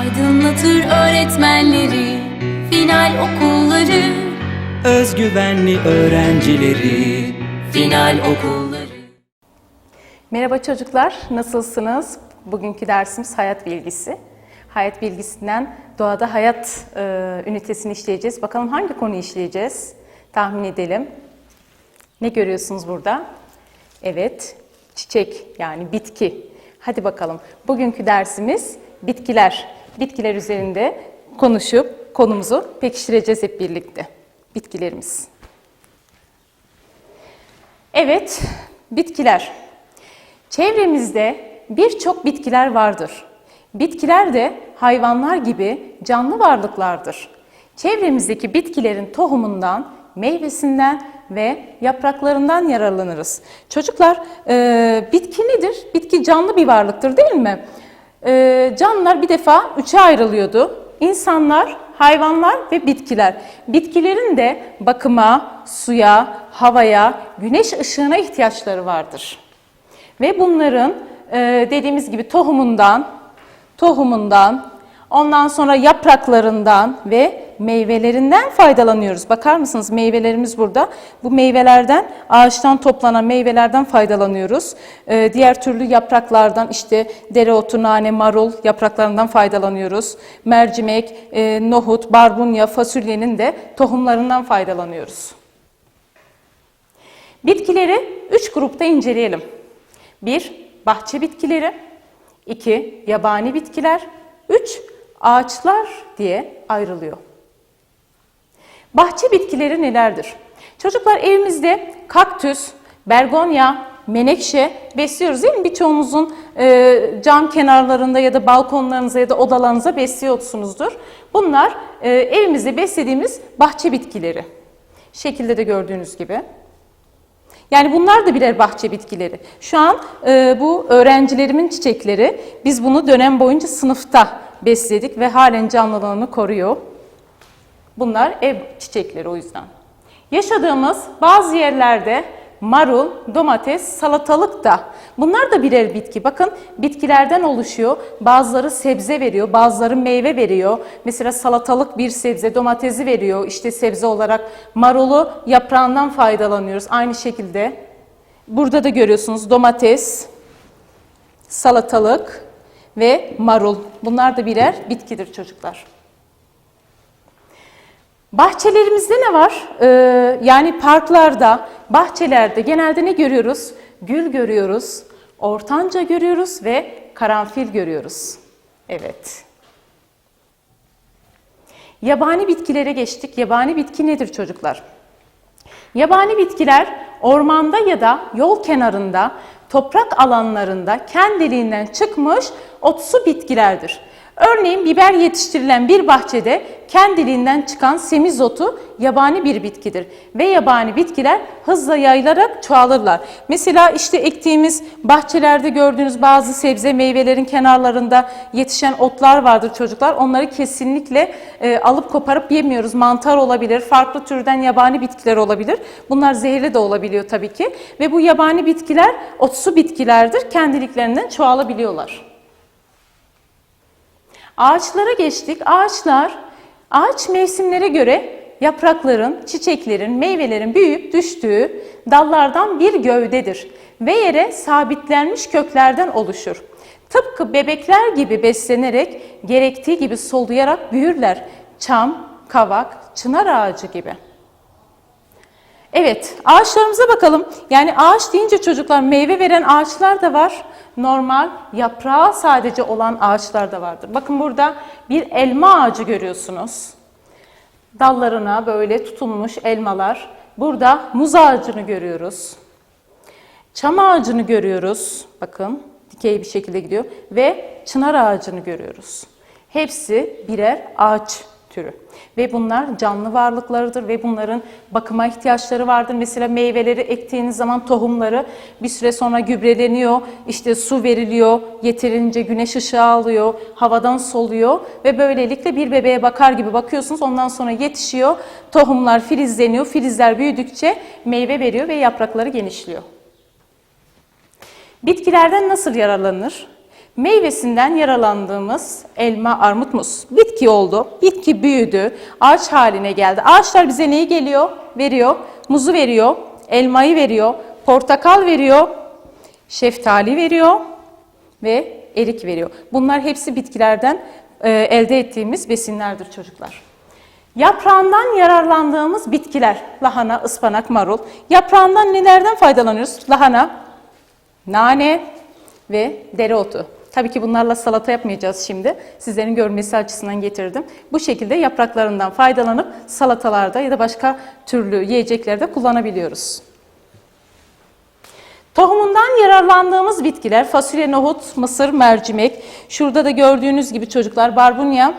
Aydınlatır öğretmenleri Final okulları Özgüvenli öğrencileri Final okulları Merhaba çocuklar, nasılsınız? Bugünkü dersimiz hayat bilgisi. Hayat bilgisinden doğada hayat e, ünitesini işleyeceğiz. Bakalım hangi konuyu işleyeceğiz? Tahmin edelim. Ne görüyorsunuz burada? Evet, çiçek yani bitki. Hadi bakalım. Bugünkü dersimiz bitkiler. Bitkiler üzerinde konuşup konumuzu pekiştireceğiz hep birlikte. Bitkilerimiz. Evet, bitkiler. Çevremizde birçok bitkiler vardır. Bitkiler de hayvanlar gibi canlı varlıklardır. Çevremizdeki bitkilerin tohumundan, meyvesinden ve yapraklarından yararlanırız. Çocuklar, e, bitki nedir? Bitki canlı bir varlıktır değil mi? E, canlılar bir defa üçe ayrılıyordu. İnsanlar, hayvanlar ve bitkiler. Bitkilerin de bakıma, suya, havaya, güneş ışığına ihtiyaçları vardır. Ve bunların e, dediğimiz gibi tohumundan, tohumundan, ondan sonra yapraklarından ve meyvelerinden faydalanıyoruz. Bakar mısınız meyvelerimiz burada. Bu meyvelerden, ağaçtan toplanan meyvelerden faydalanıyoruz. E, diğer türlü yapraklardan işte dereotu, nane, marul yapraklarından faydalanıyoruz. Mercimek, e, nohut, barbunya, fasulyenin de tohumlarından faydalanıyoruz. Bitkileri üç grupta inceleyelim. 1. Bahçe bitkileri 2. Yabani bitkiler 3. Ağaçlar diye ayrılıyor. Bahçe bitkileri nelerdir? Çocuklar evimizde kaktüs, bergonya, menekşe besliyoruz değil mi? Birçoğumuzun e, cam kenarlarında ya da balkonlarınıza ya da odalarınıza besliyorsunuzdur. Bunlar e, evimizde beslediğimiz bahçe bitkileri. Şekilde de gördüğünüz gibi. Yani bunlar da birer bahçe bitkileri. Şu an e, bu öğrencilerimin çiçekleri. Biz bunu dönem boyunca sınıfta besledik ve halen canlılığını koruyor. Bunlar ev çiçekleri o yüzden. Yaşadığımız bazı yerlerde marul, domates, salatalık da bunlar da birer bitki. Bakın bitkilerden oluşuyor. Bazıları sebze veriyor, bazıları meyve veriyor. Mesela salatalık bir sebze, domatesi veriyor. İşte sebze olarak marulu yaprağından faydalanıyoruz. Aynı şekilde burada da görüyorsunuz domates, salatalık ve marul. Bunlar da birer bitkidir çocuklar. Bahçelerimizde ne var? Ee, yani parklarda, bahçelerde genelde ne görüyoruz? Gül görüyoruz, ortanca görüyoruz ve karanfil görüyoruz. Evet. Yabani bitkilere geçtik. Yabani bitki nedir çocuklar? Yabani bitkiler ormanda ya da yol kenarında, toprak alanlarında kendiliğinden çıkmış otsu bitkilerdir. Örneğin biber yetiştirilen bir bahçede kendiliğinden çıkan semizotu yabani bir bitkidir. Ve yabani bitkiler hızla yayılarak çoğalırlar. Mesela işte ektiğimiz bahçelerde gördüğünüz bazı sebze meyvelerin kenarlarında yetişen otlar vardır çocuklar. Onları kesinlikle e, alıp koparıp yemiyoruz. Mantar olabilir, farklı türden yabani bitkiler olabilir. Bunlar zehirli de olabiliyor tabii ki. Ve bu yabani bitkiler otsu bitkilerdir. Kendiliklerinden çoğalabiliyorlar. Ağaçlara geçtik. Ağaçlar, ağaç mevsimlere göre yaprakların, çiçeklerin, meyvelerin büyüyüp düştüğü dallardan bir gövdedir ve yere sabitlenmiş köklerden oluşur. Tıpkı bebekler gibi beslenerek, gerektiği gibi soluyarak büyürler. Çam, kavak, çınar ağacı gibi. Evet, ağaçlarımıza bakalım. Yani ağaç deyince çocuklar meyve veren ağaçlar da var. Normal yaprağı sadece olan ağaçlar da vardır. Bakın burada bir elma ağacı görüyorsunuz. Dallarına böyle tutulmuş elmalar. Burada muz ağacını görüyoruz. Çam ağacını görüyoruz. Bakın dikey bir şekilde gidiyor. Ve çınar ağacını görüyoruz. Hepsi birer ağaç türü. Ve bunlar canlı varlıklarıdır ve bunların bakıma ihtiyaçları vardır. Mesela meyveleri ektiğiniz zaman tohumları bir süre sonra gübreleniyor, işte su veriliyor, yeterince güneş ışığı alıyor, havadan soluyor ve böylelikle bir bebeğe bakar gibi bakıyorsunuz. Ondan sonra yetişiyor, tohumlar filizleniyor, filizler büyüdükçe meyve veriyor ve yaprakları genişliyor. Bitkilerden nasıl yararlanır? Meyvesinden yaralandığımız elma, armut, muz. Bitki oldu. Bitki büyüdü. Ağaç haline geldi. Ağaçlar bize neyi geliyor? Veriyor. Muzu veriyor. Elmayı veriyor. Portakal veriyor. Şeftali veriyor. Ve erik veriyor. Bunlar hepsi bitkilerden e, elde ettiğimiz besinlerdir çocuklar. Yaprağından yararlandığımız bitkiler. Lahana, ıspanak, marul. Yaprağından nelerden faydalanıyoruz? Lahana, nane ve dereotu. Tabii ki bunlarla salata yapmayacağız şimdi. Sizlerin görmesi açısından getirdim. Bu şekilde yapraklarından faydalanıp salatalarda ya da başka türlü yiyeceklerde kullanabiliyoruz. Tohumundan yararlandığımız bitkiler fasulye, nohut, mısır, mercimek. Şurada da gördüğünüz gibi çocuklar barbunya.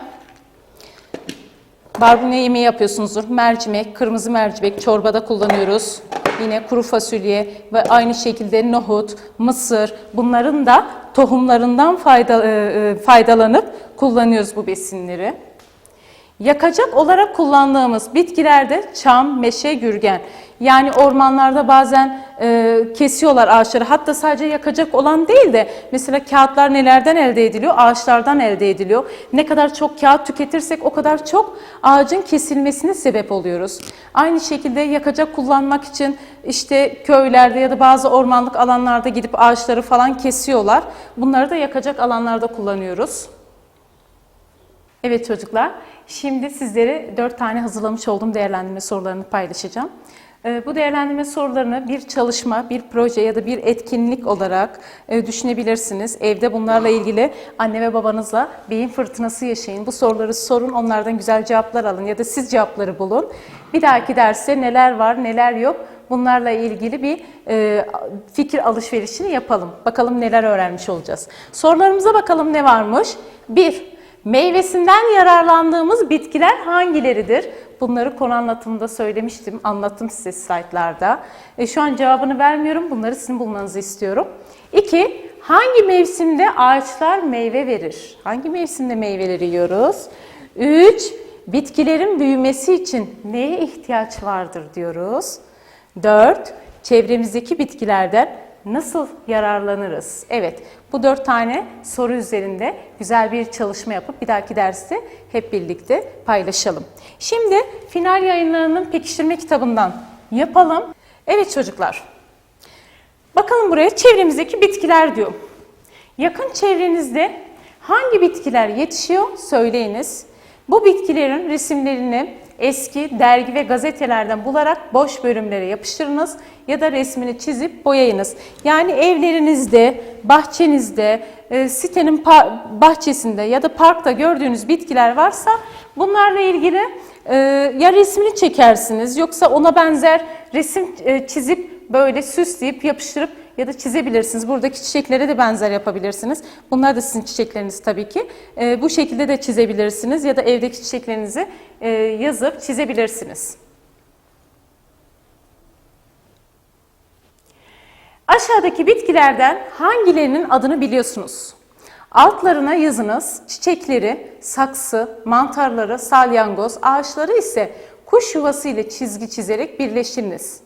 Barbunya yemeği yapıyorsunuzdur. Mercimek, kırmızı mercimek çorbada kullanıyoruz. Yine kuru fasulye ve aynı şekilde nohut, mısır bunların da tohumlarından fayda, e, e, faydalanıp kullanıyoruz bu besinleri. Yakacak olarak kullandığımız bitkilerde çam, meşe, gürgen. Yani ormanlarda bazen e, kesiyorlar ağaçları. Hatta sadece yakacak olan değil de mesela kağıtlar nelerden elde ediliyor? Ağaçlardan elde ediliyor. Ne kadar çok kağıt tüketirsek o kadar çok ağacın kesilmesine sebep oluyoruz. Aynı şekilde yakacak kullanmak için işte köylerde ya da bazı ormanlık alanlarda gidip ağaçları falan kesiyorlar. Bunları da yakacak alanlarda kullanıyoruz. Evet çocuklar, şimdi sizlere dört tane hazırlamış olduğum değerlendirme sorularını paylaşacağım. Ee, Bu değerlendirme sorularını bir çalışma, bir proje ya da bir etkinlik olarak e, düşünebilirsiniz. Evde bunlarla ilgili anne ve babanızla beyin fırtınası yaşayın. Bu soruları sorun, onlardan güzel cevaplar alın ya da siz cevapları bulun. Bir dahaki derste neler var, neler yok bunlarla ilgili bir e, fikir alışverişini yapalım. Bakalım neler öğrenmiş olacağız. Sorularımıza bakalım ne varmış? 1. Meyvesinden yararlandığımız bitkiler hangileridir? Bunları konu anlatımında söylemiştim, anlattım size slaytlarda. E, şu an cevabını vermiyorum, bunları sizin bulmanızı istiyorum. 2. Hangi mevsimde ağaçlar meyve verir? Hangi mevsimde meyveleri yiyoruz? 3. Bitkilerin büyümesi için neye ihtiyaç vardır diyoruz. 4. Çevremizdeki bitkilerden nasıl yararlanırız? Evet, bu dört tane soru üzerinde güzel bir çalışma yapıp bir dahaki derste hep birlikte paylaşalım. Şimdi final yayınlarının pekiştirme kitabından yapalım. Evet çocuklar, bakalım buraya çevremizdeki bitkiler diyor. Yakın çevrenizde hangi bitkiler yetişiyor söyleyiniz. Bu bitkilerin resimlerini eski dergi ve gazetelerden bularak boş bölümlere yapıştırınız ya da resmini çizip boyayınız. Yani evlerinizde, bahçenizde, e, sitenin bahçesinde ya da parkta gördüğünüz bitkiler varsa bunlarla ilgili e, ya resmini çekersiniz yoksa ona benzer resim e, çizip böyle süsleyip yapıştırıp ya da çizebilirsiniz. Buradaki çiçeklere de benzer yapabilirsiniz. Bunlar da sizin çiçekleriniz tabii ki. Ee, bu şekilde de çizebilirsiniz ya da evdeki çiçeklerinizi e, yazıp çizebilirsiniz. Aşağıdaki bitkilerden hangilerinin adını biliyorsunuz? Altlarına yazınız çiçekleri, saksı, mantarları, salyangoz, ağaçları ise kuş yuvası ile çizgi çizerek birleştiriniz.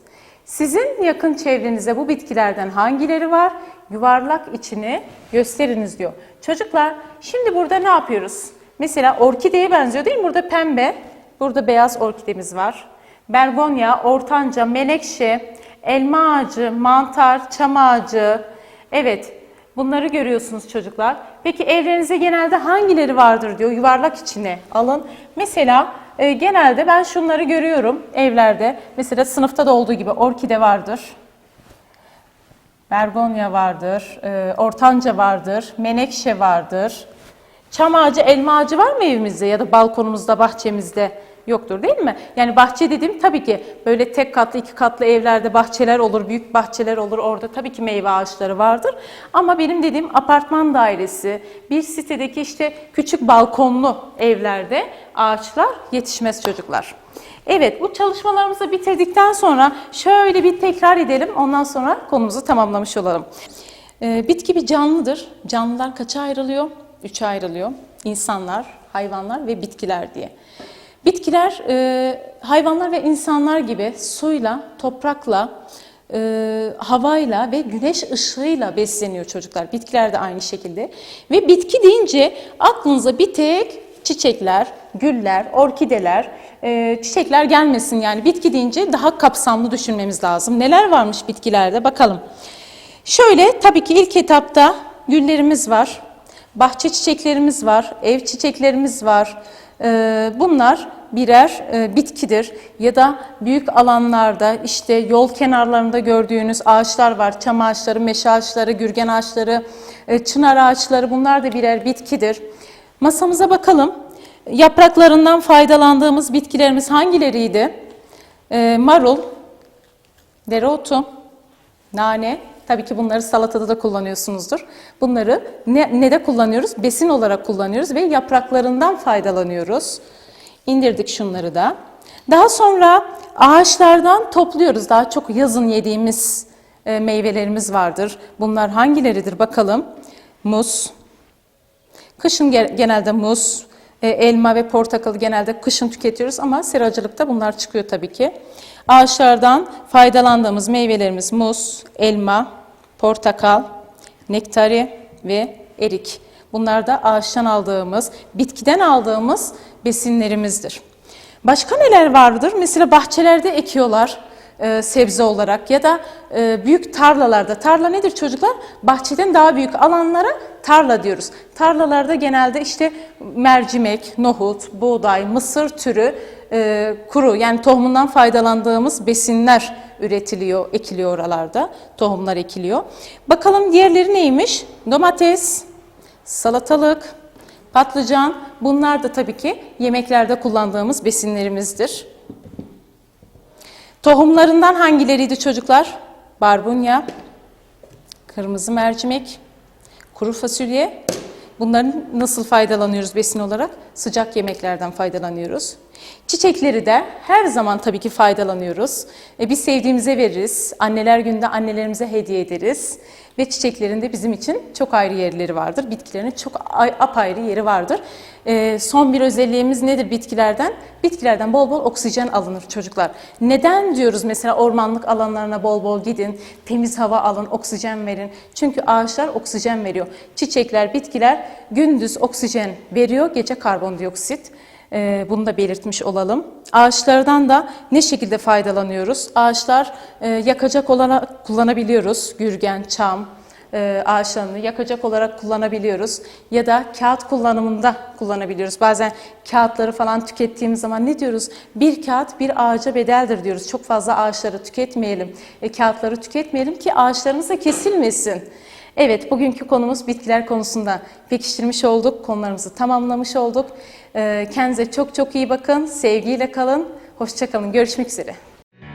Sizin yakın çevrenize bu bitkilerden hangileri var? Yuvarlak içini gösteriniz diyor. Çocuklar şimdi burada ne yapıyoruz? Mesela orkideye benziyor değil mi? Burada pembe, burada beyaz orkidemiz var. Bergonya, ortanca, menekşe, elma ağacı, mantar, çam ağacı. Evet, bunları görüyorsunuz çocuklar. Peki evlerinize genelde hangileri vardır diyor yuvarlak içine alın. Mesela e, genelde ben şunları görüyorum evlerde. Mesela sınıfta da olduğu gibi orkide vardır. Bergonya vardır, e, ortanca vardır, menekşe vardır. Çam ağacı, elma ağacı var mı evimizde ya da balkonumuzda, bahçemizde? Yoktur değil mi? Yani bahçe dediğim tabii ki böyle tek katlı, iki katlı evlerde bahçeler olur, büyük bahçeler olur. Orada tabii ki meyve ağaçları vardır. Ama benim dediğim apartman dairesi, bir sitedeki işte küçük balkonlu evlerde ağaçlar yetişmez çocuklar. Evet bu çalışmalarımızı bitirdikten sonra şöyle bir tekrar edelim. Ondan sonra konumuzu tamamlamış olalım. Ee, bitki bir canlıdır. Canlılar kaça ayrılıyor? Üçe ayrılıyor. İnsanlar, hayvanlar ve bitkiler diye. Bitkiler e, hayvanlar ve insanlar gibi suyla, toprakla, e, havayla ve güneş ışığıyla besleniyor çocuklar. Bitkiler de aynı şekilde. Ve bitki deyince aklınıza bir tek çiçekler, güller, orkideler, e, çiçekler gelmesin. Yani bitki deyince daha kapsamlı düşünmemiz lazım. Neler varmış bitkilerde bakalım. Şöyle tabii ki ilk etapta güllerimiz var, bahçe çiçeklerimiz var, ev çiçeklerimiz var. Ee, bunlar birer e, bitkidir ya da büyük alanlarda işte yol kenarlarında gördüğünüz ağaçlar var. Çam ağaçları, meşe ağaçları, gürgen ağaçları, e, çınar ağaçları bunlar da birer bitkidir. Masamıza bakalım. Yapraklarından faydalandığımız bitkilerimiz hangileriydi? Ee, marul, dereotu, nane, tabii ki bunları salatada da kullanıyorsunuzdur. Bunları ne, ne de kullanıyoruz? Besin olarak kullanıyoruz ve yapraklarından faydalanıyoruz. İndirdik şunları da. Daha sonra ağaçlardan topluyoruz. Daha çok yazın yediğimiz e, meyvelerimiz vardır. Bunlar hangileridir bakalım. Muz, Kışın ge- genelde muz, e, elma ve portakalı genelde kışın tüketiyoruz ama seracılıkta bunlar çıkıyor tabii ki. Ağaçlardan faydalandığımız meyvelerimiz muz, elma, portakal, nektari ve erik. Bunlar da ağaçtan aldığımız, bitkiden aldığımız besinlerimizdir. Başka neler vardır? Mesela bahçelerde ekiyorlar e, sebze olarak ya da e, büyük tarlalarda. Tarla nedir çocuklar? Bahçeden daha büyük alanlara tarla diyoruz. Tarlalarda genelde işte mercimek, nohut, buğday, mısır türü e, kuru yani tohumundan faydalandığımız besinler üretiliyor, ekiliyor oralarda. Tohumlar ekiliyor. Bakalım diğerleri neymiş? Domates, salatalık, patlıcan bunlar da tabii ki yemeklerde kullandığımız besinlerimizdir. Tohumlarından hangileriydi çocuklar? Barbunya, kırmızı mercimek, kuru fasulye. Bunların nasıl faydalanıyoruz besin olarak? Sıcak yemeklerden faydalanıyoruz. Çiçekleri de her zaman tabii ki faydalanıyoruz. E, biz sevdiğimize veririz. Anneler günde annelerimize hediye ederiz. Ve çiçeklerin de bizim için çok ayrı yerleri vardır. Bitkilerin çok ay- apayrı yeri vardır. E, son bir özelliğimiz nedir bitkilerden? Bitkilerden bol bol oksijen alınır çocuklar. Neden diyoruz mesela ormanlık alanlarına bol bol gidin, temiz hava alın, oksijen verin. Çünkü ağaçlar oksijen veriyor. Çiçekler, bitkiler gündüz oksijen veriyor, gece karbondioksit. Ee, bunu da belirtmiş olalım. Ağaçlardan da ne şekilde faydalanıyoruz? Ağaçlar e, yakacak olarak kullanabiliyoruz. Gürgen, çam e, ağaçlarını yakacak olarak kullanabiliyoruz. Ya da kağıt kullanımında kullanabiliyoruz. Bazen kağıtları falan tükettiğimiz zaman ne diyoruz? Bir kağıt bir ağaca bedeldir diyoruz. Çok fazla ağaçları tüketmeyelim. E, kağıtları tüketmeyelim ki ağaçlarımız da kesilmesin. Evet, bugünkü konumuz bitkiler konusunda pekiştirmiş olduk, konularımızı tamamlamış olduk. Ee, Kendinize çok çok iyi bakın, sevgiyle kalın, hoşçakalın, görüşmek üzere.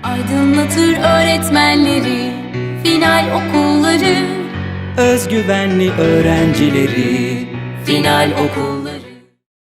Aydınlatır öğretmenleri Final okulları Özgüvenli öğrencileri Final okulları